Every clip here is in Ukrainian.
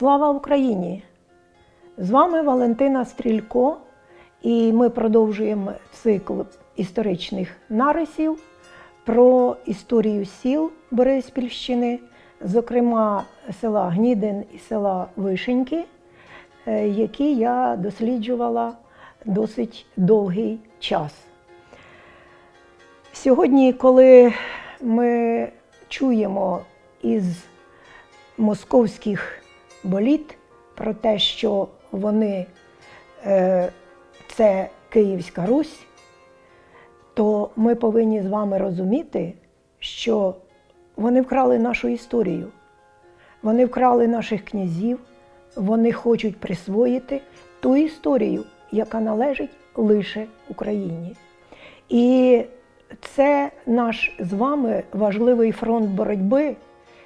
Слава Україні! З вами Валентина Стрілько, і ми продовжуємо цикл історичних нарисів про історію сіл Бориспільщини, зокрема села Гнідин і села Вишеньки, е, які я досліджувала досить довгий час. Сьогодні, коли ми чуємо із московських боліт про те, що вони е, це Київська Русь, то ми повинні з вами розуміти, що вони вкрали нашу історію, вони вкрали наших князів, вони хочуть присвоїти ту історію, яка належить лише Україні. І це наш з вами важливий фронт боротьби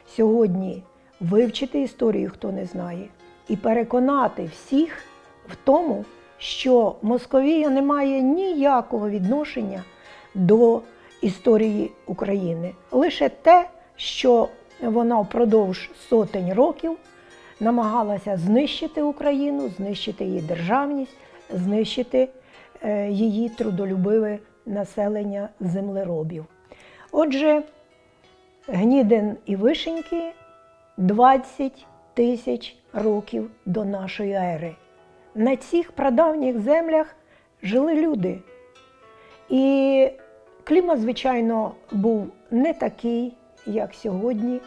сьогодні вивчити історію, хто не знає, і переконати всіх в тому, що Московія не має ніякого відношення до історії України. Лише те, що вона впродовж сотень років намагалася знищити Україну, знищити її державність, знищити е, її трудолюбиве населення землеробів. Отже, Гнідин і Вишеньки 20 тисяч років до нашої ери. На цих прадавніх землях жили люди. І клімат, звичайно, був не такий, як сьогодні.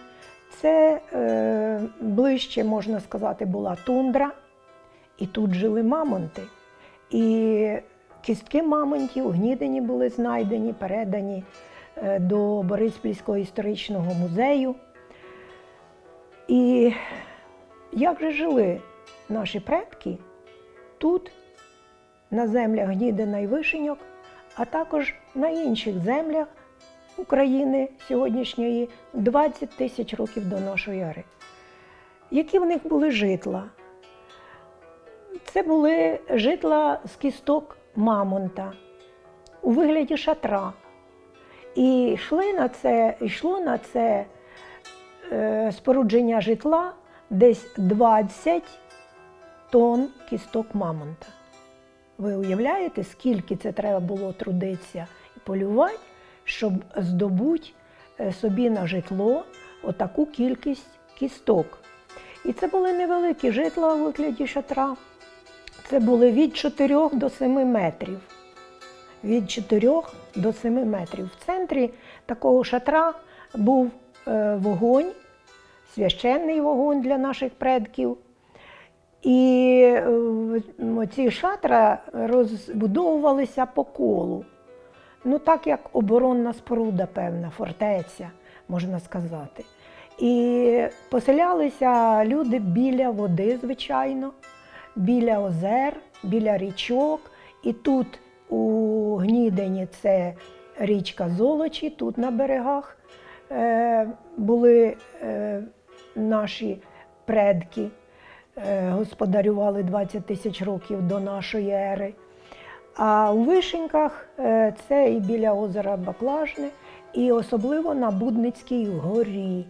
Це е, ближче, можна сказати, була тундра, і тут жили мамонти. І кістки мамонтів у Гнідині були знайдені, передані е, до Бориспільського історичного музею. І як же жили наші предки тут, на землях Гнідина і Вишеньок, а також на інших землях України сьогоднішньої 20 тисяч років до нашої ери. Які в них були житла? Це були житла з кісток мамонта у вигляді шатра. І йшли на це, йшло на це спорудження житла десь 20 тонн кісток мамонта. Ви уявляєте, скільки це треба було трудитися і полювати, щоб здобути е, собі на житло отаку кількість кісток. І це були невеликі житла у вигляді шатра. Це були від 4 до 7 метрів. Від 4 до 7 метрів. В центрі такого шатра був е, вогонь, священний вогонь для наших предків. І е, ці шатра розбудовувалися по колу. Ну, так як оборонна споруда, певна, фортеця, можна сказати. І поселялися люди біля води, звичайно, біля озер, біля річок. І тут у Гнідені це річка Золочі, тут на берегах е, були е, наші предки, е, господарювали 20 тисяч років до нашої ери. А у Вишеньках е, це і біля озера Баклажне, і особливо на Будницькій горі.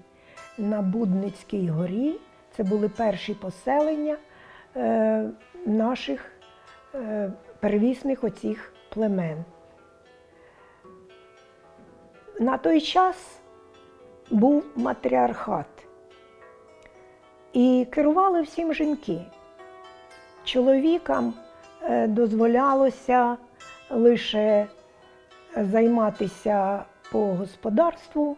На Будницькій горі це були перші поселення е, наших е, первісних оцих племен. На той час був матріархат. І керували всім жінки. Чоловікам е, дозволялося лише займатися по господарству,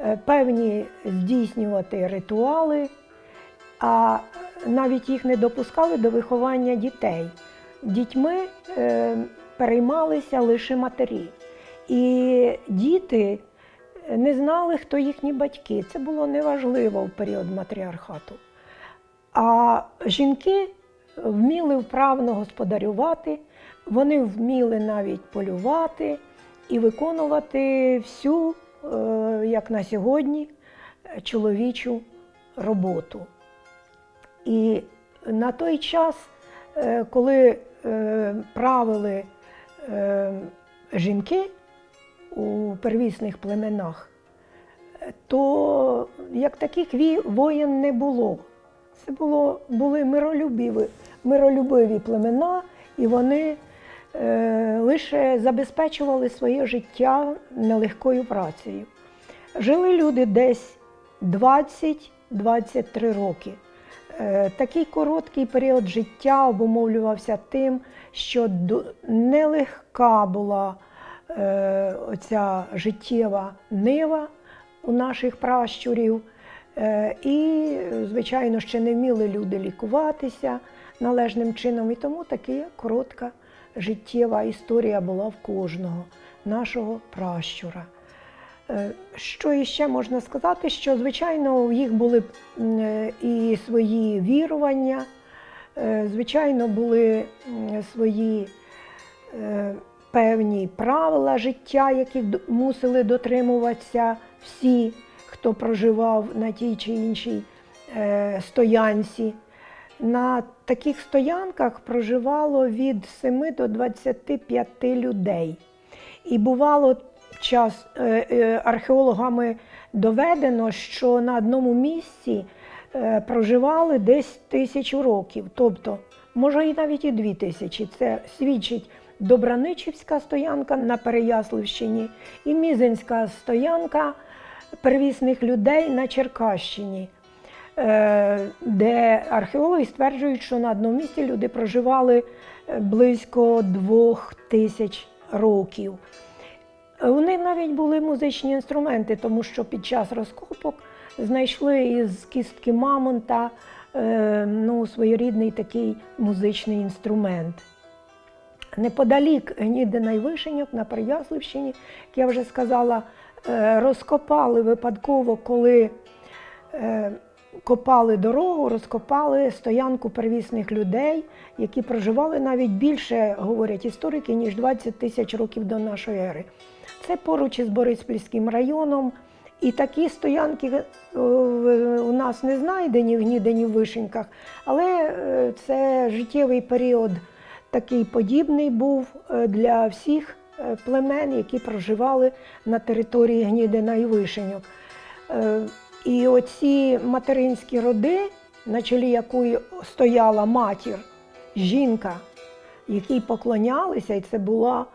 е, певні здійснювати ритуали, а навіть їх не допускали до виховання дітей. Дітьми е, переймалися лише матері. І діти не знали, хто їхні батьки. Це було неважливо в період матріархату. А жінки вміли вправно господарювати, вони вміли навіть полювати і виконувати всю, е, як на сьогодні, чоловічу роботу. І на той час, е, коли е, правили жінки, первісних племенах, то як таких воєн не було. Це було, були миролюбиві, миролюбиві племена, і вони е, лише забезпечували своє життя нелегкою працею. Жили люди десь 20-23 роки. Е, Такий короткий період життя обумовлювався тим, що нелегка була оця життєва нива у наших пращурів. Е, І, звичайно, ще не вміли люди лікуватися належним чином, і тому така коротка життєва історія була в кожного нашого пращура. Е, Що іще можна сказати, що звичайно у їх були е, і свої вірування, е, звичайно, були свої е, певні правила життя, яких мусили дотримуватися всі, хто проживав на тій чи іншій е, стоянці. На таких стоянках проживало від 7 до 25 людей. І бувало час е, е, археологами доведено, що на одному місці проживали десь тисячу років, тобто, може, і навіть і дві тисячі. Це свідчить Добраничівська стоянка на Переяславщині і Мізинська стоянка первісних людей на Черкащині. е, Де археологи стверджують, що на одному місці люди проживали е, близько двох тисяч років. У них навіть були музичні інструменти, тому що під час розкопок знайшли із кістки мамонта е, ну, своєрідний такий музичний інструмент. Неподалік Гнідина і Вишеньок на Переяславщині, як я вже сказала, е, розкопали випадково, коли е, копали дорогу, розкопали стоянку первісних людей, які проживали навіть більше, говорять історики, ніж 20 тисяч років до нашої ери. Це поруч із Бориспільським районом. І такі стоянки е, у нас не знайдені в Гнідині в Вишеньках, але е, це життєвий період такий подібний був е, для всіх е, племен, які проживали на території Гнідина і Вишеньок. Е, І оці материнські роди, на чолі якої стояла матір, жінка, якій поклонялися, і це була,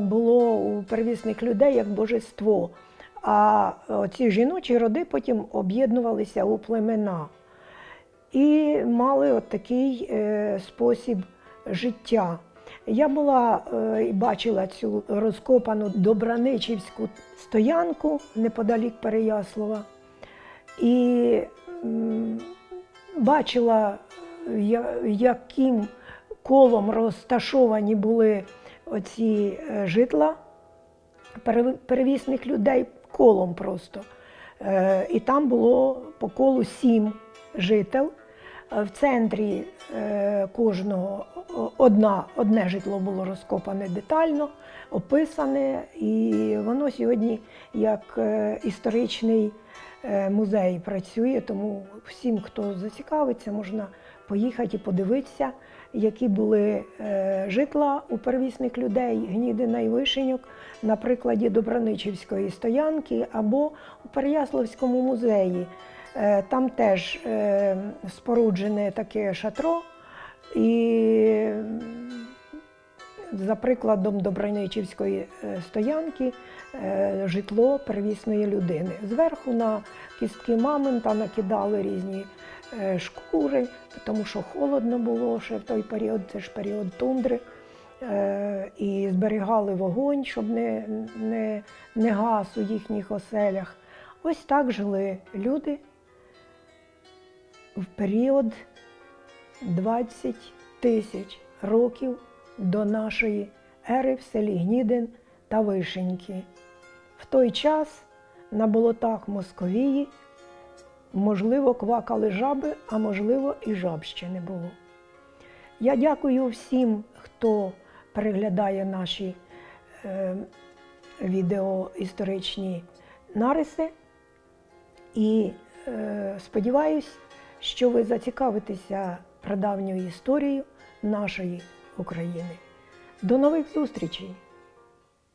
було у первісних людей як божество. А ці жіночі роди потім об'єднувалися у племена і мали от такий спосіб життя. Я була е, і бачила цю розкопану Добраничівську стоянку неподалік Переяслава. І бачила, яким колом розташовані були оці е, житла перевісних людей колом просто. Е, І там було по колу сім жител. Е, В центрі е, кожного одна, одне житло було розкопане детально, описане, і воно сьогодні як е, історичний музей працює, тому всім, хто зацікавиться, можна поїхати і подивитися, які були житла у первісних людей Гнідина і Вишеньок на прикладі Добраничівської стоянки або у Переяславському музеї. Е, Там теж е, споруджене таке шатро, і за прикладом Добраничівської е, стоянки житло первісної людини. Зверху на кістки мамонта накидали різні шкури, тому що холодно було ще в той період, це ж період тундри. І зберігали вогонь, щоб не, не, не гас у їхніх оселях. Ось так жили люди в період 20 тисяч років до нашої ери в селі Гнідин та Вишеньки. В той час на болотах Московії, можливо, квакали жаби, а можливо, і жаб ще не було. Я дякую всім, хто переглядає наші е, відеоісторичні нариси. І е, сподіваюсь, що ви зацікавитеся прадавньою історією нашої України. До нових зустрічей!